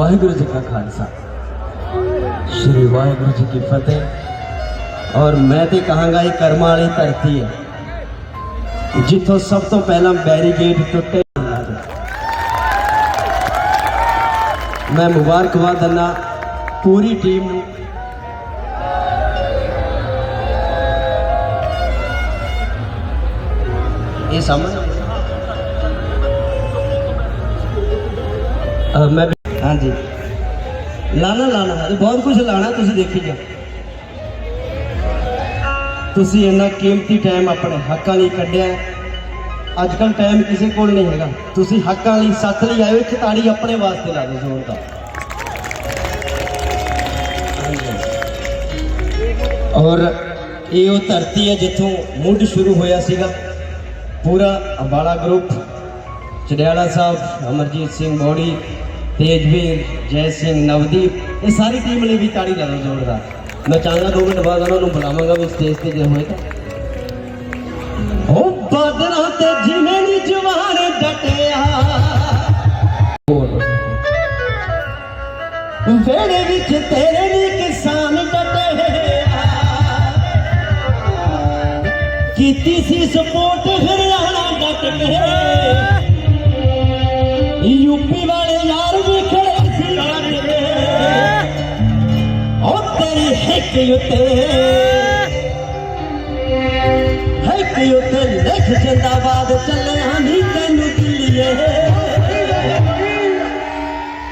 ਵਾਹਿਗੁਰੂ ਜੀ ਕਾ ਖਾਲਸਾ ਸ਼੍ਰੀ ਵਾਹਿਗੁਰੂ ਜੀ ਕੀ ਫਤਿਹ ਔਰ ਮੈਂ ਤੇ ਕਹਾਂਗਾ ਇਹ ਕਰਮਾਂ ਵਾਲੀ ਧਰਤੀ ਹੈ ਜਿੱਥੋਂ ਸਭ ਤੋਂ ਪਹਿਲਾਂ ਬੈਰੀਕੇਡ ਟੁੱਟੇ ਮੈਂ ਮੁਬਾਰਕਬਾਦ ਦਿੰਦਾ ਪੂਰੀ ਟੀਮ ਨੂੰ ਇਹ ਸਮਝ ਅਹ ਮੈਂ ਹਾਂਜੀ। ਲਾਣਾ ਲਾਣਾ ਹੈ ਬਹੁਤ ਕੁਝ ਲਾਣਾ ਤੁਸੀਂ ਦੇਖੀ ਜਾ ਤੁਸੀਂ ਇੰਨਾ ਕੀਮਤੀ ਟਾਈਮ ਆਪਣੇ ਹੱਕਾਂ ਲਈ ਕੱਢਿਆ ਅੱਜ ਕੱਲ ਟਾਈਮ ਕਿਸੇ ਕੋਲ ਨਹੀਂ ਹੈਗਾ। ਤੁਸੀਂ ਹੱਕਾਂ ਲਈ ਸੱਤ ਲਈ ਆਏ ਹੋ, ਇੱਕ ਤਾੜੀ ਆਪਣੇ ਵਾਸਤੇ ਲਾ ਦਿਓ ਜ਼ੋਰ ਦਾ। ਔਰ ਇਹ ਉਹ ਧਰਤੀ ਹੈ ਜਿੱਥੋਂ ਮੁੱਢ ਸ਼ੁਰੂ ਹੋਇਆ ਸੀਗਾ। ਪੂਰਾ ਅੰਬਾਲਾ ਗਰੁੱਪ ਚੜਿਆਲਾ ਸਾਹਿਬ, ਅਮਰਜੀਤ ਸਿੰਘ ਮੋੜੀ ਤੇਜਵੀਰ, ਜੈ ਸਿੰਘ, ਨਵਦੀਪ, ਇਹ ਸਾਰੀ ਟੀਮ ਲਈ ਵੀ ਤਾੜੀ ਲਾ ਦਿਓ ਜ਼ੋਰਦਾਰ। ਮੈਂ ਚਾਹਾਂਗਾ ਦੋ ਮਿੰਟ ਬਾਅਦ ਉਹਨਾਂ ਨੂੰ ਬੁਲਾਵਾਂਗਾ ਵੀ ਸਟੇਜ ਤੇ ਜੇ ਹੋਏ ਤਾਂ। ਬਾਦਰਾਂ ਤੇ ਜਿਵੇਂ ਨੀ ਜਵਾਨ ਡਟਿਆ। ਵੇੜੇ ਵਿੱਚ ਤੇਰੇ ਨੀ ਕਿਸਾਨ ਡਟੇ ਕੀਤੀ ਸੀ ਸਪੋਰਟ ਹਰਿਆਣਾ ਡਟ ਗਏ ਉੱਤੇ ਹਿੱਕ ਉੱਤੇ ਲਿਖ ਜਿੰਦਾਬਾਦ, ਚੱਲਿਆ ਨਹੀਂ ਤੈਨੂੰ ਦਿੱਲੀਏ।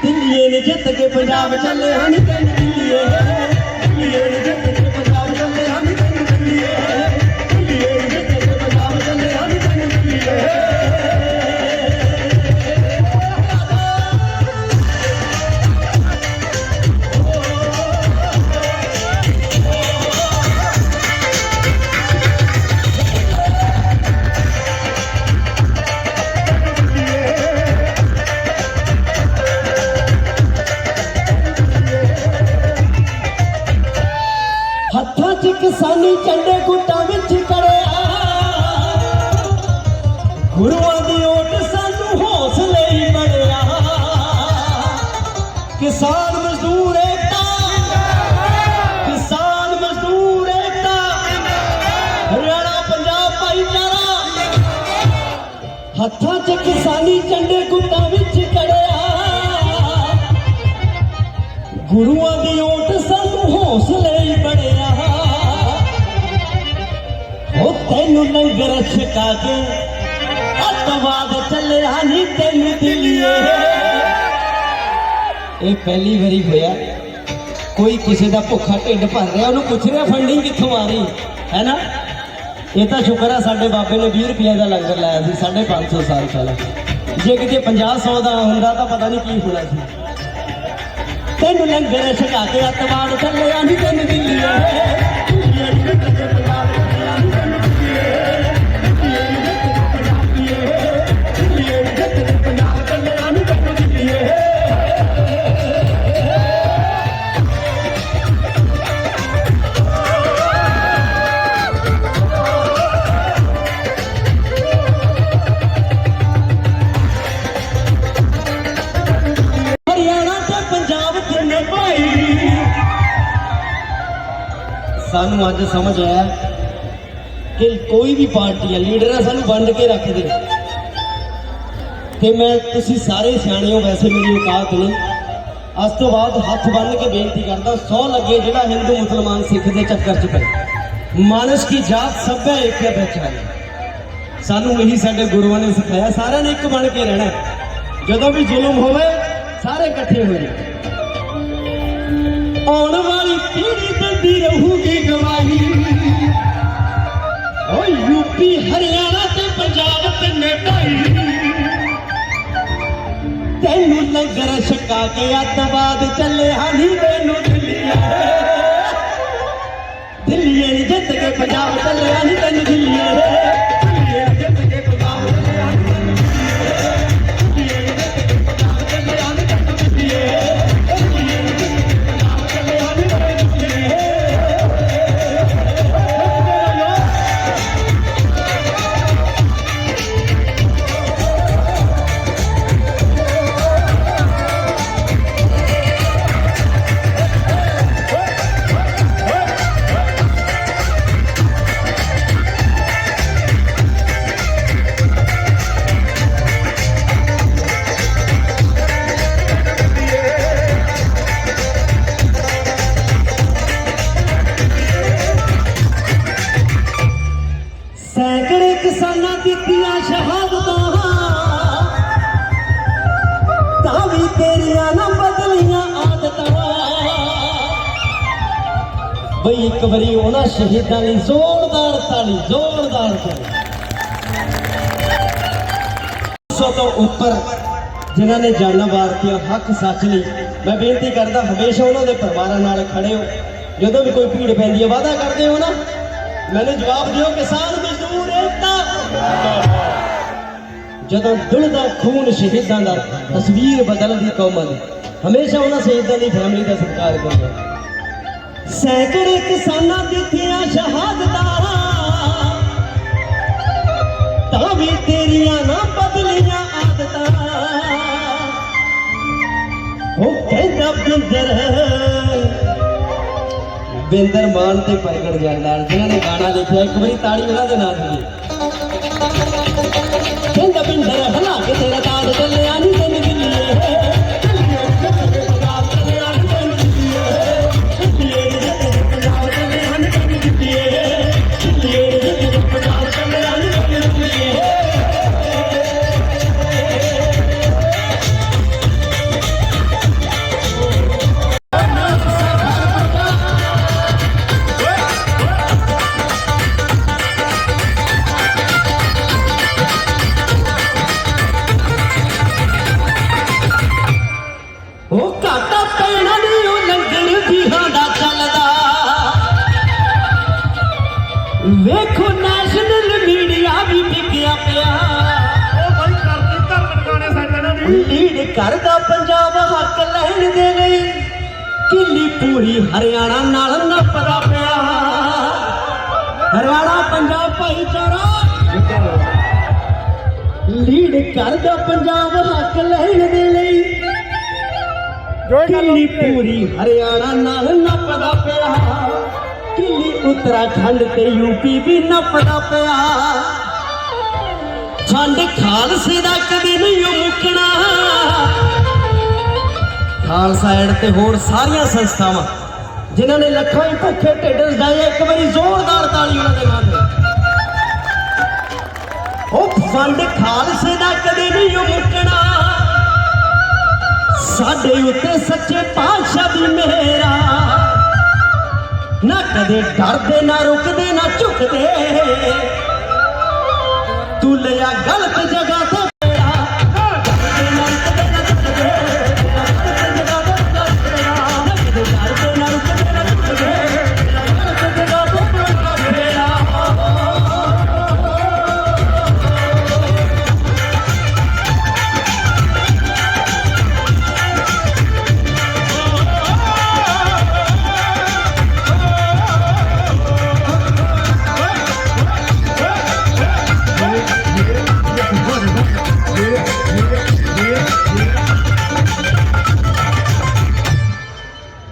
ਦਿੱਲੀਏ ਨੇ ਜਿੱਤ ਕੇ ਪੰਜਾਬ, ਚੱਲਿਆ ਨਹੀਂ ਤੈਨੂੰ ਦਿੱਲੀਏ। ਦਿੱਲੀਏ ਨੇ ਜਿੱਤ ਲੰਗਰ ਕੇ ਅੱਤਵਾਦ ਚੱਲਿਆ ਨਹੀਂ ਤੈਨੂੰ ਦਿੱਲੀਏ। ਇਹ ਪਹਿਲੀ ਵਾਰੀ ਹੋਇਆ। ਕੋਈ ਕਿਸੇ ਦਾ ਭੁੱਖਾ ਢਿੱਡ ਭਰ ਰਿਹਾ, ਉਹਨੂੰ ਪੁੱਛ ਰਿਹਾ ਫੰਡਿੰਗ ਕਿੱਥੋਂ ਆ ਰਹੀ? ਹੈ ਨਾ? ਇਹ ਤਾਂ ਸ਼ੁਕਰ ਆ, ਸਾਡੇ ਬਾਬੇ ਨੇ 20 ਰੁਪਏ ਦਾ ਲੰਗਰ ਲਾਇਆ ਸੀ 550 ਸਾਲ ਪਹਿਲਾਂ ਜੇ ਕਿਤੇ 50 100 ਦਾ ਹੁੰਦਾ ਤਾਂ ਪਤਾ ਨਹੀਂ ਕੀ ਹੋਣਾ ਸੀ। ਤੈਨੂੰ ਲੰਗਰ ਛਕਾ ਕੇ ਅਤਵਾਰ ਚੱਲਿਆ ਨਹੀਂ ਤੈਨੂੰ ਸਾਨੂੰ ਅੱਜ ਸਮਝ ਆਇਆ ਕਿ ਕੋਈ ਵੀ ਪਾਰਟੀ ਹੈ ਲੀਡਰ ਆ, ਸਾਨੂੰ ਵੰਡ ਕੇ ਰੱਖਦੇ ਤੇ ਮੈਂ, ਤੁਸੀਂ ਸਾਰੇ ਸਿਆਣੇ ਹੋ, ਵੈਸੇ ਮੇਰੀ ਔਕਾਤ ਨਹੀਂ। ਅੱਜ ਤੋਂ ਬਾਅਦ ਹੱਥ ਬੰਨ੍ਹ ਕੇ ਬੇਨਤੀ ਕਰਦਾ, ਸੌ ਲੱਗੇ ਜਿਹੜਾ ਹਿੰਦੂ ਮੁਸਲਮਾਨ ਸਿੱਖ ਦੇ ਚੱਕਰ 'ਚ ਪਏ। ਮਾਨਸ ਕੀ ਜਾਤ ਸਭ ਹੈ ਇੱਕ ਹੈ ਪਹਿਚਾਨ ਸਾਨੂੰ ਇਹੀ ਸਾਡੇ ਗੁਰੂਆਂ ਨੇ ਸਿਖਾਇਆ, ਸਾਰਿਆਂ ਨੇ ਇੱਕ ਬਣ ਕੇ ਰਹਿਣਾ ਜਦੋਂ ਵੀ ਜ਼ੁਲਮ ਹੋਵੇ, ਸਾਰੇ ਇਕੱਠੇ ਹੋ ਜਾਓ। ਆਉਣ ਵਾਲੀ ਪੀੜ੍ਹੀ ਦਿੰਦੀ ਰਹੂਗੀ। ਯੂਪੀ ਹਰਿਆਣਾ ਤੇ ਪੰਜਾਬ ਤਿੰਨੇ ਢਾਈ ਤੈਨੂੰ ਲੰਗਰ ਛਕਾ ਕੇ ਅੱਤਵਾਦ ਚੱਲਿਆ ਨਹੀਂ ਤੈਨੂੰ ਦਿੱਲੀਏ। ਦਿੱਲੀਏ ਜਿੱਤ ਕੇ ਪੰਜਾਬ ਚੱਲਿਆ ਨਹੀਂ, ਤੈਨੂੰ ਦਿੱਲੀਏ। ਇੱਕ ਵਾਰੀ ਉਹਨਾਂ ਸ਼ਹੀਦਾਂ ਲਈ ਜ਼ੋਰਦਾਰ ਤਾਲੀ ਜ਼ੋਰਦਾਰ ਤਾਲੀ। ਸੋ ਤੋਂ ਉੱਪਰ ਜਿਨ੍ਹਾਂ ਨੇ ਜਾਨਾਂ ਵਾਰਤੀਆਂ ਹੱਕ ਸੱਚ ਲਈ, ਮੈਂ ਬੇਨਤੀ ਕਰਦਾ, ਹਮੇਸ਼ਾ ਉਹਨਾਂ ਦੇ ਪਰਿਵਾਰਾਂ ਨਾਲ ਖੜੇ ਹੋ। ਜਦੋਂ ਵੀ ਕੋਈ ਭੀੜ ਪੈਂਦੀ ਹੈ, ਵਾਅਦਾ ਕਰਦੇ ਹੋ ਨਾ। ਮੈਨੂੰ ਜਵਾਬ ਦਿਓ, ਕਿਸਾਨ ਮਜ਼ਦੂਰ ਏਕਤਾ। ਜਦੋਂ ਡੁੱਲਦਾ ਖੂਨ ਸ਼ਹੀਦਾਂ ਦਾ ਤਸਵੀਰ ਬਦਲਦੀ ਕੌਮਾਂ ਦੀ, ਹਮੇਸ਼ਾ ਉਹਨਾਂ ਸ਼ਹੀਦਾਂ ਦੀ ਫੈਮਿਲੀ ਦਾ ਸਤਿਕਾਰ ਕਰੋ। ਸੈਂਕੜੇ ਕਿਸਾਨਾਂ ਦਿੱਤੀਆਂ ਸ਼ਹਾਦਤਾਂ ਤਾਂ ਵੀ ਤੇਰੀਆਂ ਨਾ ਬਦਲੀਆਂ ਆਦਤਾਂ। ਉਹ ਕਹਿੰਦਾ, ਬਿੰਦਰ ਬਿੰਦਰ ਮਾਨ ਤੇ ਪ੍ਰਗਟ ਜਰਦਾਰ ਜਿਨ੍ਹਾਂ ਨੇ ਗਾਣਾ ਲਿਖਿਆ, ਇੱਕ ਵਾਰੀ ਤਾੜੀ ਉਹਨਾਂ ਦੇ ਨਾਲ ਦੀ ਦੀ ਲੀਡ ਕਰਦਾ ਪੰਜਾਬ ਹੱਕ ਲੈਣ ਦੇ ਲਈ ਕਿੱਲੀ ਪੂਰੀ ਹਰਿਆਣਾ ਨਾਲ ਨੱਪਦਾ ਪਿਆ ਹਰਿਆਣਾ ਪੰਜਾਬ ਭਾਈਚਾਰਾ ਲੀਡ ਕਰਦਾ ਪੰਜਾਬ ਹੱਕ ਲੈਣ ਦੇ ਲਈ ਕਿੱਲੀ ਪੂਰੀ ਹਰਿਆਣਾ ਨਾਲ ਨੱਪਦਾ ਪਿਆ ਕਿੱਲੀ ਉੱਤਰਾਖੰਡ ਤੇ ਯੂਪੀ ਵੀ ਨੱਪਦਾ ਪਿਆ ਛੰਡ ਖਾਲਸੇ ਦਾ ਕਦੇ ਨਹੀਂ ਉਹ ਮੁੱਕਣਾ। ਖਾਲਸਾ ਐਡ ਤੇ ਹੋਰ ਸਾਰੀਆਂ ਸੰਸਥਾਵਾਂ, ਜਿਨ੍ਹਾਂ ਨੇ ਲੱਖਾਂ ਹੀ ਭੁੱਖੇ ਢਿੱਡ ਸਦਾਏ ਇੱਕ ਵਾਰੀ ਜ਼ੋਰਦਾਰ ਤਾਲੀ ਉਹਨਾਂ ਦੇ ਨਾਲ ਉਹ ਫੰਡ ਖਾਲਸੇ ਦਾ ਕਦੇ ਨਹੀਂ ਉਹ ਮੁੱਕਣਾ। ਸਾਡੇ ਉੱਤੇ ਸੱਚੇ ਪਾਤਸ਼ਾਹ ਦੀ ਮਿਹਰਾ ਨਾ ਕਦੇ ਡਰਦੇ, ਨਾ ਰੁਕਦੇ, ਨਾ ਝੁਕਦੇ। ਤੂੰ ਲਿਆ ਗਲਤ ਜਗ੍ਹਾ ਤੋਂ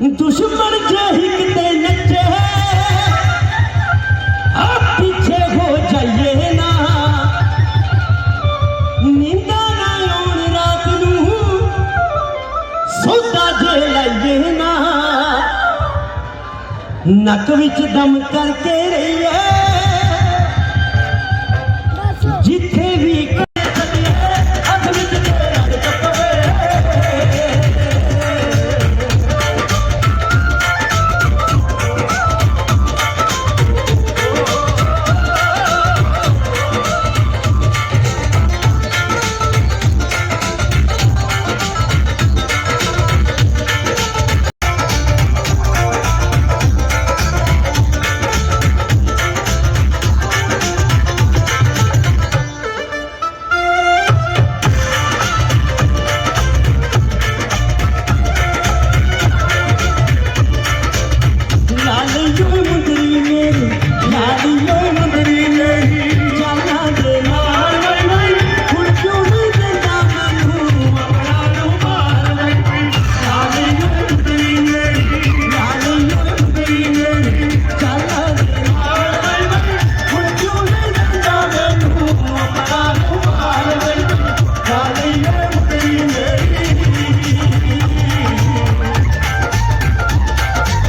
ਦੁਸ਼ਮਣ ਜਹੀ ਕਿਤੇ ਨੱਚੇ ਆ ਪਿੱਛੇ ਹੋ ਜਾਈਏ ਨਾ। ਨੀਂਦਾ ਨਾ ਆਉਣ ਰਾਤ ਨੂੰ ਸੋਦਾ ਜੇ ਲਾਈਏ ਨਾ। ਨੱਕ ਵਿੱਚ ਦਮ ਕਰਕੇ ਰਹੀਏ।